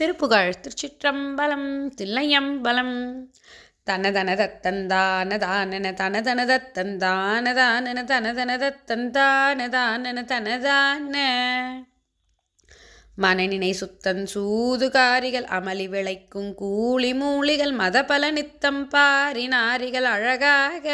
திருப்புகழ் திருச்சிற்றம்பலம் தில்லையம்பலம். தனதன தத்தந்தான தானன தனதன தத்தந்தான தானன தனதன தத்தந்தான தானன தனதான. மனநினை சுத்தன் சூதுகாரிகள் அமளி விளைக்கும் கூலி மூலிகள் மதபல நித்தம் பாரினாரிகள் அழகாக.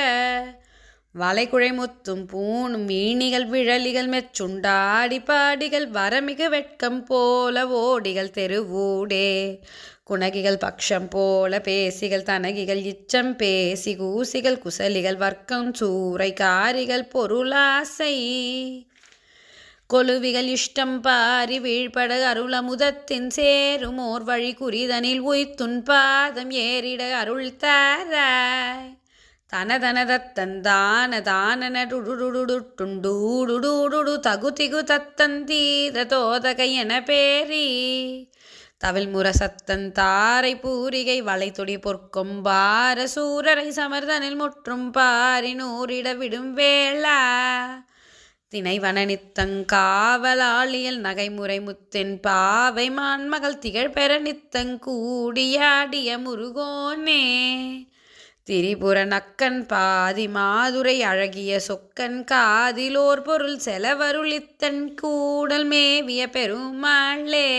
வளைகுழை முத்தும் பூணும் மீனிகள் விழலிகள் மெச்சுண்டாடி பாடிகள் வரமிகு வெட்கம் போல ஓடிகள் தெருவூடே. குணகிகள் பக்ஷம் போல பேசிகள் தனகிகள் இச்சம் பேசி கூசிகள் குசலிகள் வர்க்கம் சூறை காரிகள் பொருளாசை. கொலுவிகள் இஷ்டம் பாரி வீழ்பட அருள் அமுதத்தின் சேரும் ஓர் வழி குறிதனில் உய்த்துன் பாதம் ஏறிட அருள் தாராய். தனதனதத்தந்தான தகு திகு தத்தந்தீர தோதகை என பேரி. தவில் முரசத்தன் பூரிகை வளைத்துடி பொற்கொம்பார சூரரை சமர்தனில் முற்றும் பாரி நூறிட விடும் வேளா. திணைவனித்தங்காவலாளியல் நகைமுறை முத்தென் பாவை மான்மகள் திகழ்பெற நித்தங்கூடியாடிய முருகோனே. திரிபுர நக்கன் பாதி மாதுரை அழகிய சொக்கன் காதிலோர் பொருள் செலவருளித்தன் கூடல் மேவிய பெருமாளே.